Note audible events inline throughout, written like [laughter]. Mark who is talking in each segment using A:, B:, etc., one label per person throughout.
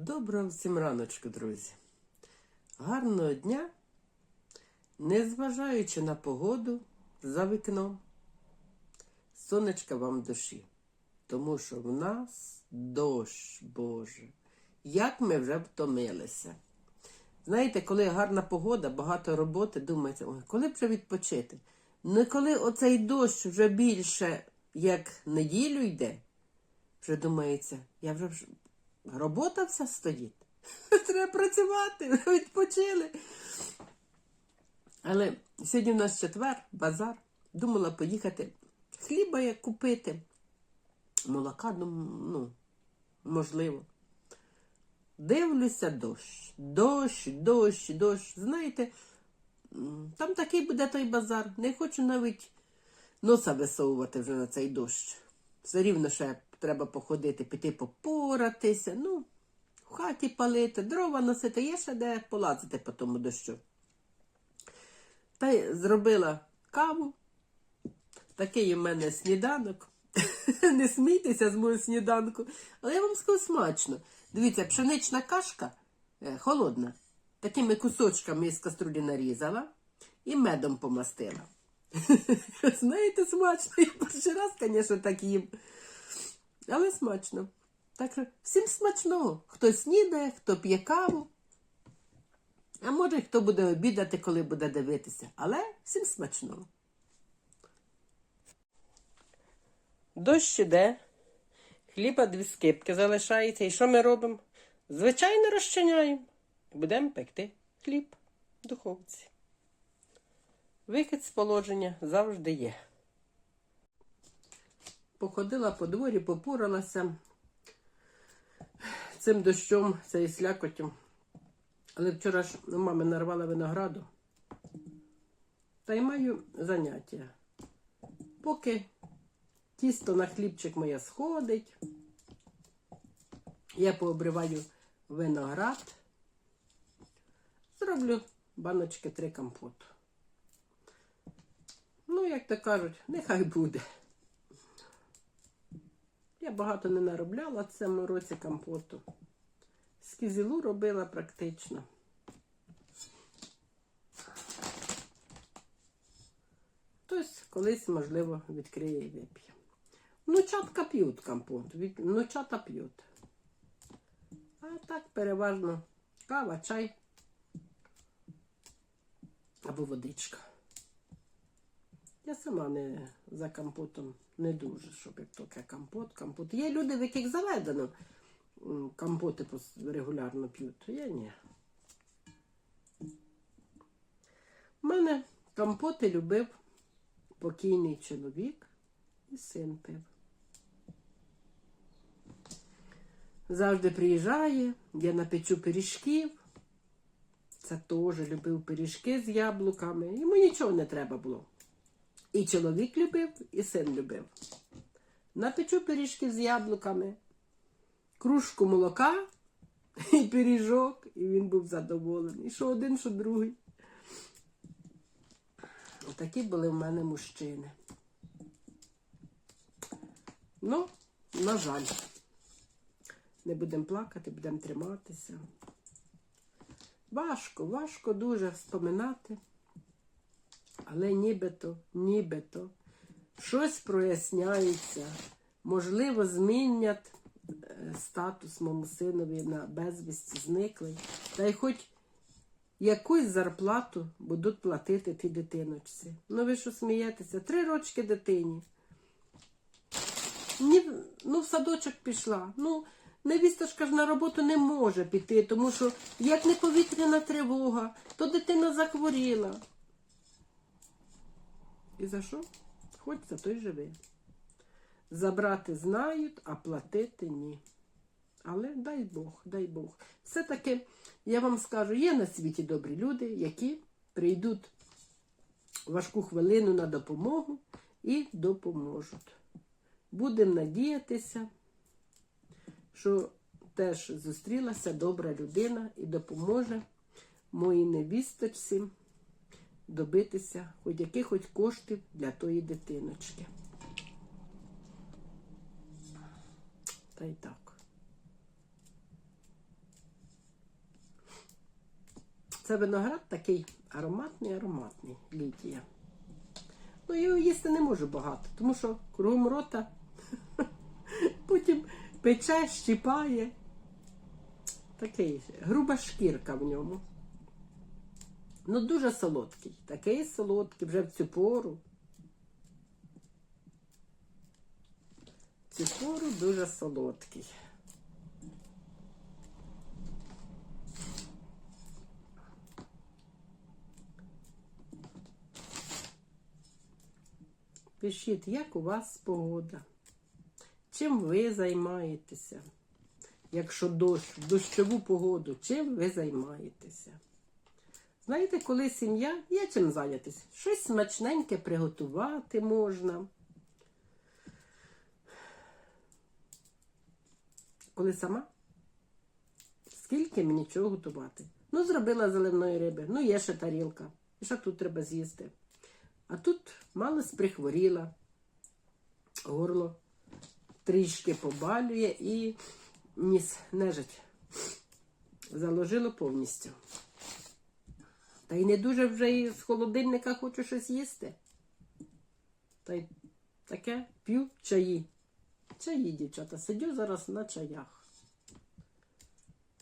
A: Доброго всім раночку, друзі. Гарного дня, незважаючи на погоду за вікном. Сонечка вам душі, тому що в нас дощ, Боже. Як ми вже втомилися. Знаєте, коли гарна погода, багато роботи, думаєте, ой, коли б вже відпочити? Ну коли оцей дощ вже більше як неділю йде, вже думається, я вже- робота вся стоїть. [laughs] Треба працювати, [laughs] відпочили. Але сьогодні в нас четвер, базар. Думала поїхати хліба як купити. Молока, ну, ну, можливо. Дивлюся дощ, дощ, дощ, дощ. Знаєте, там такий буде той базар. Не хочу навіть носа висовувати вже на цей дощ. Все рівно ще треба походити, піти попоратися, ну, в хаті палити, дрова носити, є ще де полазити по тому дощу. Та й зробила каву. Такий у мене сніданок. [laughs] Не смійтеся з мого сніданку, але я вам скажу смачно. Дивіться, пшенична кашка е, холодна. Такими кусочками з каструлі нарізала і медом помастила. [laughs] Знаєте, смачно. Я перший раз, звісно, так їм. Але смачно. Так всім смачного. Хто снідає, хто п'є каву. А може, хто буде обідати, коли буде дивитися. Але всім смачного. Дощ іде, хліба дві скипки залишається. І що ми робимо? Звичайно, розчиняємо. І будемо пекти хліб в духовці. Вихід з положення завжди є. Походила по дворі, попуралася цим дощом, цією слякотю. Але вчора ж мами нарвала винограду. Та й маю заняття. Поки тісто на хлібчик моє сходить, я пообриваю виноград, зроблю баночки три компоту. Ну, як то кажуть, нехай буде. Я багато не наробляла в цьому році компоту. З кізілу робила практично. Хтось колись, можливо, відкриє і вип'є. Внучатка п'ють компот, внучата п'ють. А так переважно кава, чай або водичка. Я сама не за компотом не дуже, щоб як таке компот, компот. Є люди, в яких заведено компоти регулярно п'ють. Я ні. У мене компоти любив покійний чоловік і син пив. Завжди приїжджає, я напечу пиріжків. Це теж любив пиріжки з яблуками. Йому нічого не треба було. І чоловік любив, і син любив. Напечу пиріжки з яблуками, кружку молока і пиріжок, і він був задоволений. Що один, що другий. Такі були в мене мужчини. Ну, на жаль, не будемо плакати, будемо триматися. Важко, важко дуже вспоминати. Але нібито, нібито щось проясняється. Можливо, змінять е, статус моєму синові на безвісті зниклий. Та й хоч якусь зарплату будуть платити ті дитиночці. Ну ви що смієтеся? Три рочки дитині. Ні, ну, в садочок пішла. Ну, невісточка ж на роботу не може піти, тому що як не повітряна тривога, то дитина захворіла. І за що? Хоч за той живи. Забрати знають, а платити ні. Але дай Бог, дай Бог. Все-таки, я вам скажу, є на світі добрі люди, які прийдуть важку хвилину на допомогу і допоможуть. Будемо надіятися, що теж зустрілася добра людина і допоможе моїй невісточці добитися хоч якихось коштів для тої дитиночки. Та й так. Це виноград такий ароматний, ароматний літія. Ну, його їсти не можу багато, тому що кругом рота [laughs] потім пече, щіпає. Такий груба шкірка в ньому. Ну, дуже солодкий. Такий солодкий вже в цю пору. В цю пору дуже солодкий. Пишіть, як у вас погода? Чим ви займаєтеся? Якщо дощ, в дощову погоду, чим ви займаєтеся? Знаєте, коли сім'я, є чим зайнятися. Щось смачненьке приготувати можна. Коли сама, скільки мені чого готувати? Ну, зробила заливної риби, ну є ще тарілка. І що тут треба з'їсти? А тут мало прихворіла, горло трішки побалює і ніс нежить. Заложило повністю. Та й не дуже вже і з холодильника хочу щось їсти. Та й таке п'ю чаї. Чаї, дівчата, сидю зараз на чаях.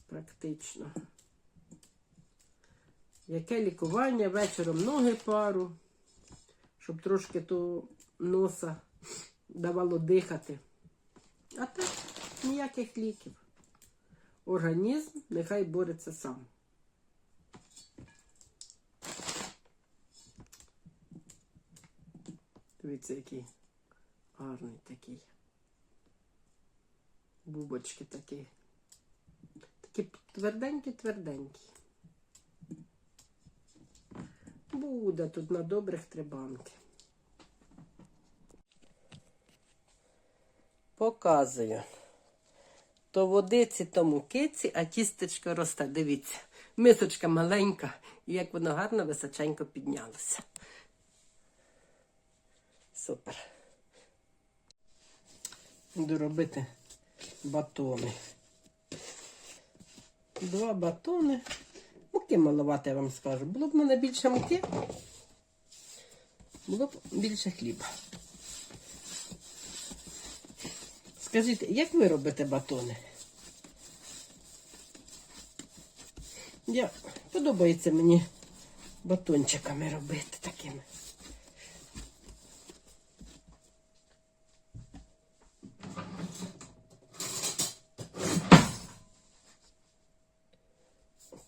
A: Практично. Яке лікування? Вечором ноги пару, щоб трошки то носа давало дихати. А так ніяких ліків. Організм нехай бореться сам. Дивіться, який гарний такий. Бубочки такі. Такі тверденькі-тверденькі. Буде тут на добрих три банки. Показую. То водиці, то мукиці, а тістечко росте. Дивіться, мисочка маленька, і як воно гарно височенько піднялося. Супер. Буду робити батони. Два батони. Муки малувати, я вам скажу. Було б мене більше муки, було б більше хліба. Скажіть, як ви робите батони? Я подобається мені батончиками робити такими.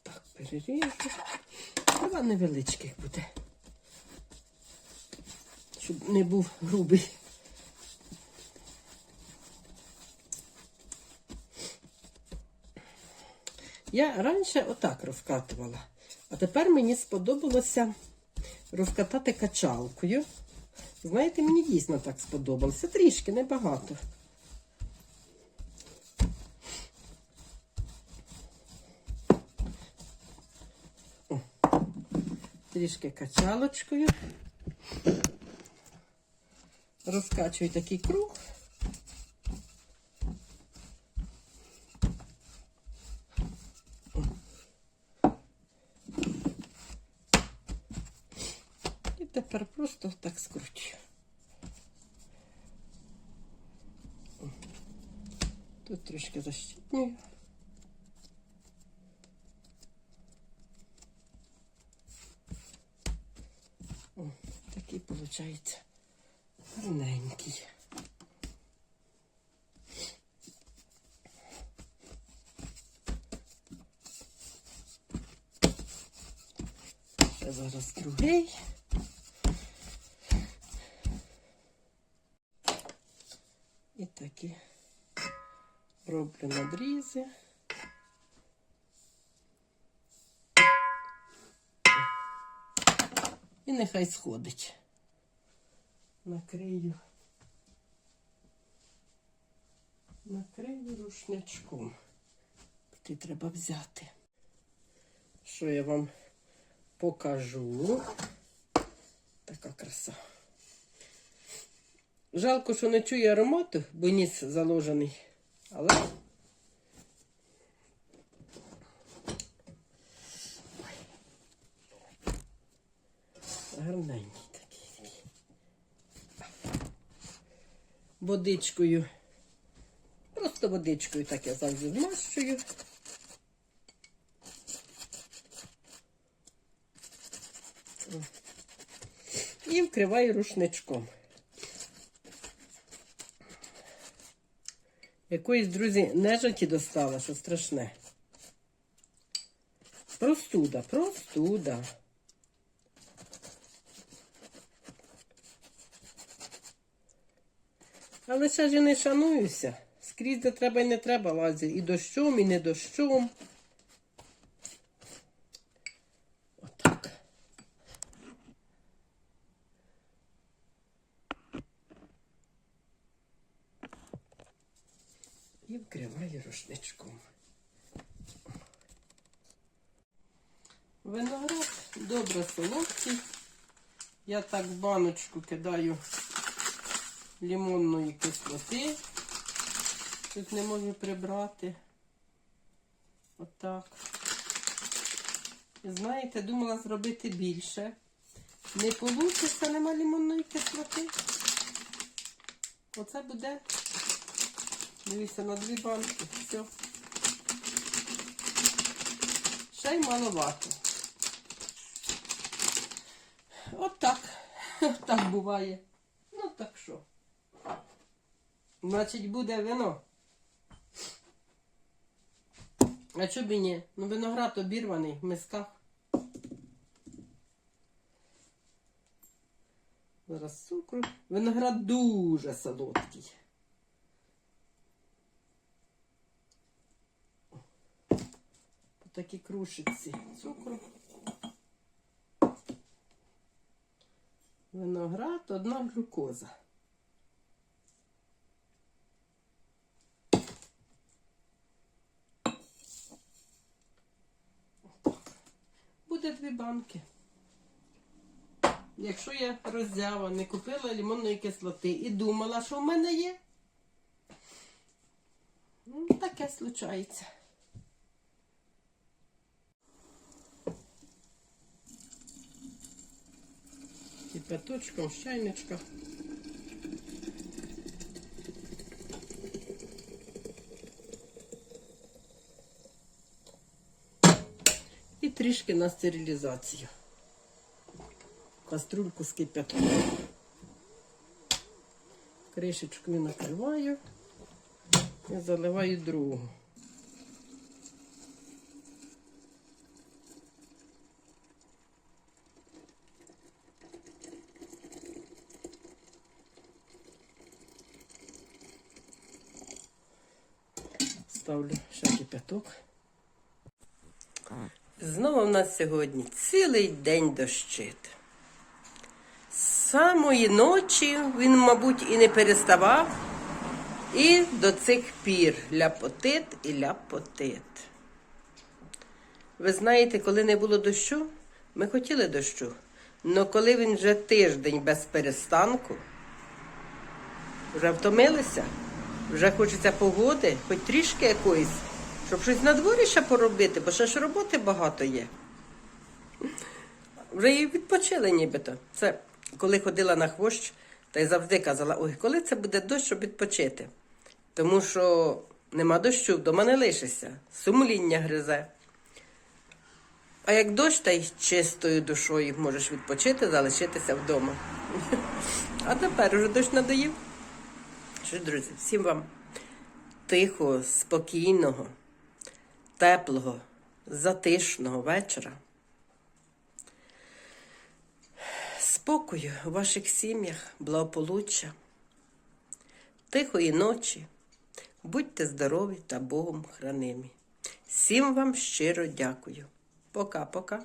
A: Так, переріжу. Два невеличких буде. Щоб не був грубий. Я раніше отак розкатувала, а тепер мені сподобалося розкатати качалкою. Знаєте, мені дійсно так сподобалося. Трішки, небагато. Трішки качалочкою. Розкачую такий круг. І тепер просто так скручую. О, Тут трошки защитнюю. О, такий виходить гарненький. Зараз другий. І такі роблю надрізи. І нехай сходить. Накрию. Накрию рушнячком. Ти треба взяти. Що я вам покажу. Така краса. Жалко, що не чує аромату, бо ніс заложений. Але. Ой. Рівненький такий. Водичкою. Просто водичкою так я завжди змащую. І вкриваю рушничком. Якоїсь, друзі, нежаті достала, що страшне. Простуда, простуда. Але ще ж я не шануюся. Скрізь де треба і не треба лазити. І дощом, і не дощом. Отак. І вкриваю рушничком. Виноград добре солодкий. Я так в баночку кидаю лимонної кислоти. Тут не можу прибрати. Отак. Знаєте, думала зробити більше. Не вийде, нема лимонної кислоти. Оце буде. Дивіться, на дві банки. Все. Ще й маловато. От так. [laughs] Так буває. Значить, буде вино. А чого б і ні? Ну виноград обірваний в мисках. Зараз цукру. Виноград дуже солодкий. Такі крушиці цукру. Виноград, одна глюкоза. Буде дві банки. Якщо я роззява, не купила лимонної кислоти і думала, що в мене є, ну, таке случається. Кипяточком, з чайничка. І трішки на стерилізацію. Каструльку з кипятком. Кришечкою накриваю і заливаю другу. Ставлю ще кипяток. Знову в нас сьогодні цілий день дощит. З самої ночі він, мабуть, і не переставав. І до цих пір ляпотит і ляпотит. Ви знаєте, коли не було дощу, ми хотіли дощу. Але коли він вже тиждень без перестанку, вже втомилися, вже хочеться погоди, хоч трішки якоїсь, щоб щось на дворі ще поробити, бо ще ж роботи багато є. Вже і відпочили нібито. Це коли ходила на хвощ, та й завжди казала, ой, коли це буде дощ, щоб відпочити. Тому що нема дощу, вдома не лишишся, сумління гризе. А як дощ, та й чистою душою можеш відпочити, залишитися вдома. [laughs] А тепер уже дощ надоїв. Що ж, друзі, всім вам тихого, спокійного, теплого, затишного вечора. Спокою у ваших сім'ях, благополуччя, тихої ночі. Будьте здорові та Богом хранимі. Всім вам щиро дякую. Пока-пока.